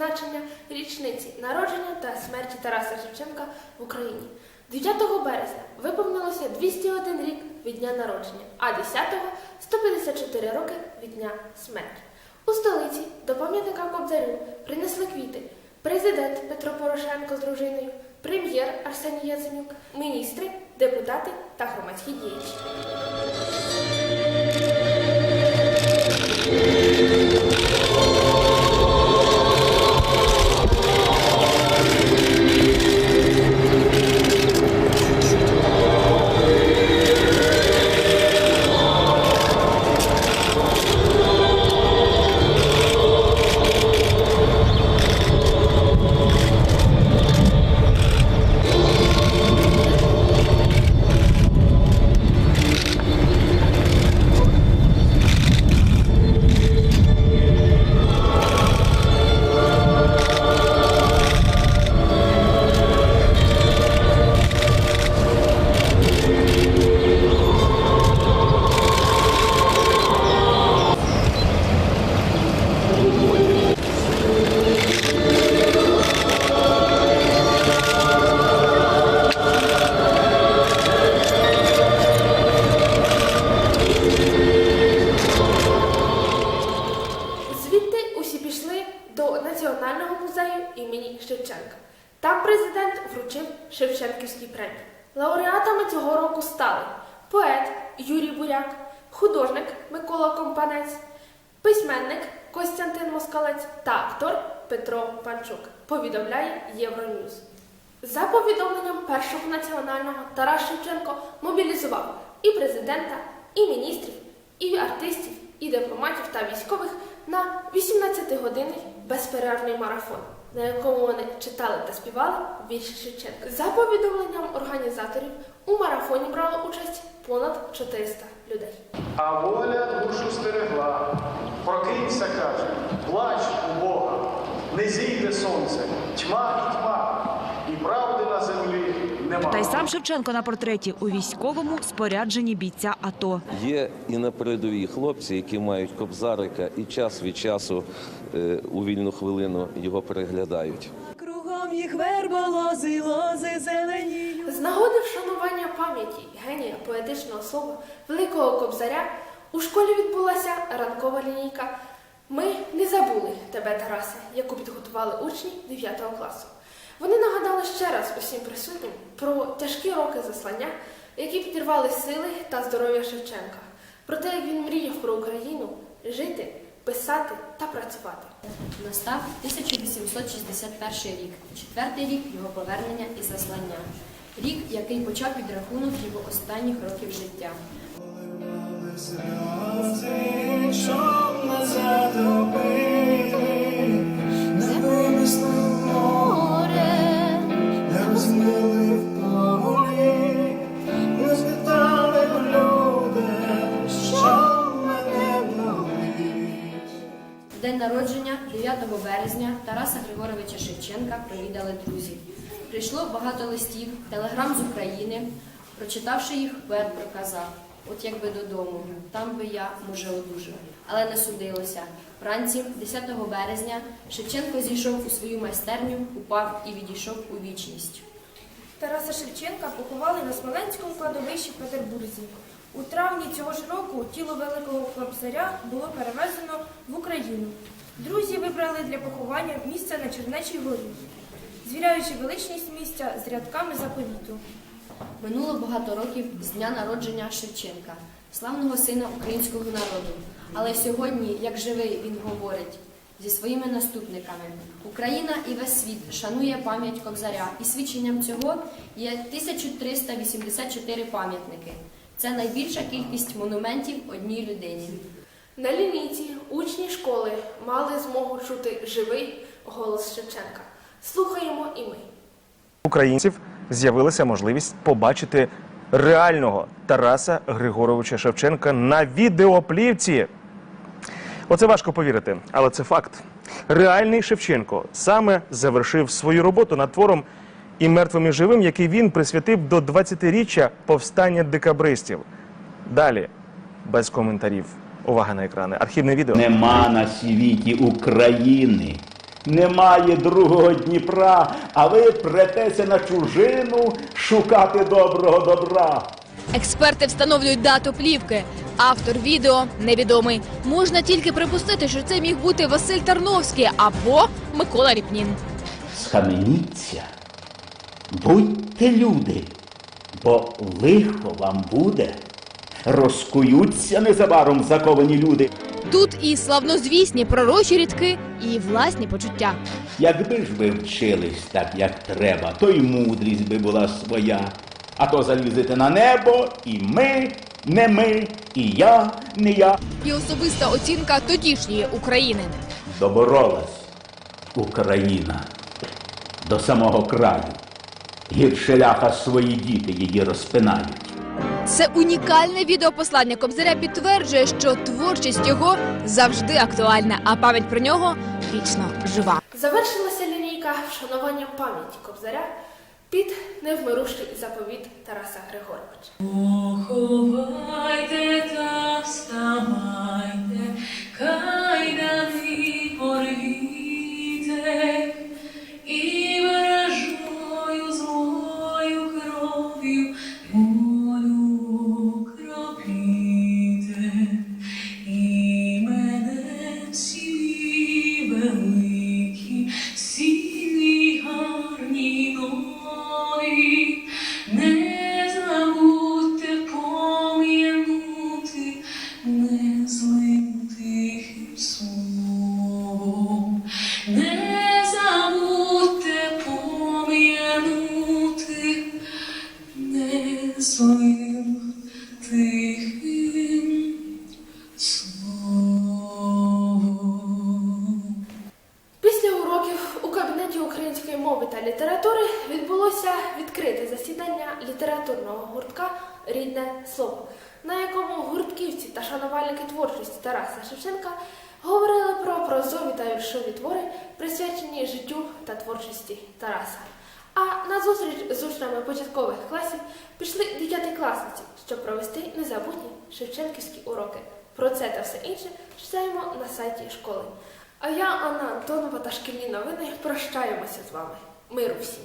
відзначення річниці народження та смерті Тараса Шевченка в Україні. 9 березня виповнилося 201 рік від дня народження, а 10-го 154 роки від дня смерті. У столиці до пам'ятника Кобзарю принесли квіти президент Петро Порошенко з дружиною, прем'єр Арсеній Яценюк, міністри, депутати та громадські діячі. Національного музею імені Шевченка. Там президент вручив Шевченківські премії. Лауреатами цього року стали поет Юрій Буряк, художник Микола Компанець, письменник Костянтин Москалець та актор Петро Панчук. Повідомляє Євроньюз. За повідомленням першого національного Тарас Шевченко мобілізував і президента, і міністрів, і артистів, і дипломатів та військових на 18-годинний безперервний марафон, на якому вони читали та співали вірші Шевченка. За повідомленням організаторів, у марафоні брало участь понад 400 людей. А воля душу стерегла. Прокинься, каже, плач у Бога, не зійде сонце, тьма і тьма, і нема. Та й сам Шевченко на портреті у військовому спорядженні бійця АТО. Є і на передовій хлопці, які мають кобзарика, і час від часу е, у вільну хвилину його переглядають. Кругом їх верба лози, лози зеленіють. З нагоди вшанування пам'яті генія поетичного слова Великого Кобзаря у школі відбулася ранкова лінійка Ми не забули тебе, Тарасе, яку підготували учні 9 класу. Вони нагадали ще раз усім присутнім про тяжкі роки заслання, які підірвали сили та здоров'я Шевченка, про те, як він мріяв про Україну жити, писати та працювати. Настав 1861 рік, четвертий рік його повернення із заслання. Рік, який почав підрахунок його останніх років життя. День березня Тараса Григоровича Шевченка провідали друзі. Прийшло багато листів, телеграм з України. Прочитавши їх, поет проказав: от якби додому, там би я, може, одужав. Але не судилося. Вранці, 10 березня, Шевченко зійшов у свою майстерню, упав і відійшов у вічність. Тараса Шевченка поховали на Смоленському кладовищі в Петербурзі. У травні цього ж року тіло великого кобзаря було перевезено в Україну. Друзі вибрали для поховання місце на Чернечій горі, звіряючи величність місця з рядками заповіту. Минуло багато років з дня народження Шевченка, славного сина українського народу. Але сьогодні, як живий, він говорить зі своїми наступниками. Україна і весь світ шанує пам'ять Кобзаря, і свідченням цього є 1384 пам'ятники. Це найбільша кількість монументів одній людині. На лінійці учні школи мали змогу чути живий голос Шевченка. Слухаємо і ми. українців з'явилася можливість побачити реального Тараса Григоровича Шевченка на відеоплівці. Оце важко повірити, але це факт. Реальний Шевченко саме завершив свою роботу над твором і мертвим і живим, який він присвятив до 20-річчя повстання декабристів. Далі без коментарів. Увага на екрани. Архівне відео. Нема на світі України, Немає другого Дніпра, а ви претеся на чужину шукати доброго добра. Експерти встановлюють дату плівки. Автор відео невідомий. Можна тільки припустити, що це міг бути Василь Тарновський або Микола Ріпнін. Схаменіться, будьте люди, бо лихо вам буде. Розкуються незабаром заковані люди. Тут і славнозвісні пророчі рідки, і власні почуття. Якби ж ви вчились так, як треба, то й мудрість би була своя. А то залізете на небо, і ми, не ми, і я, не я. І особиста оцінка тодішньої України. Доборолась Україна до самого краю. Гірше ляха свої діти її розпинають. Це унікальне відеопослання Кобзаря підтверджує, що творчість його завжди актуальна, а пам'ять про нього вічно жива. Завершилася лінійка вшануванням пам'яті Кобзаря під невмирущий заповіт Тараса Григоровича. Поховайте та вставайте, кайдани української мови та літератури відбулося відкрите засідання літературного гуртка Рідне слово, на якому гуртківці та шанувальники творчості Тараса Шевченка говорили про прозові та віршові твори, присвячені життю та творчості Тараса. А на зустріч з учнями початкових класів пішли дитятикласниці, щоб провести незабутні шевченківські уроки. Про це та все інше читаємо на сайті школи. А я, Анна Антонова та шкільні новини прощаємося з вами. Миру всім!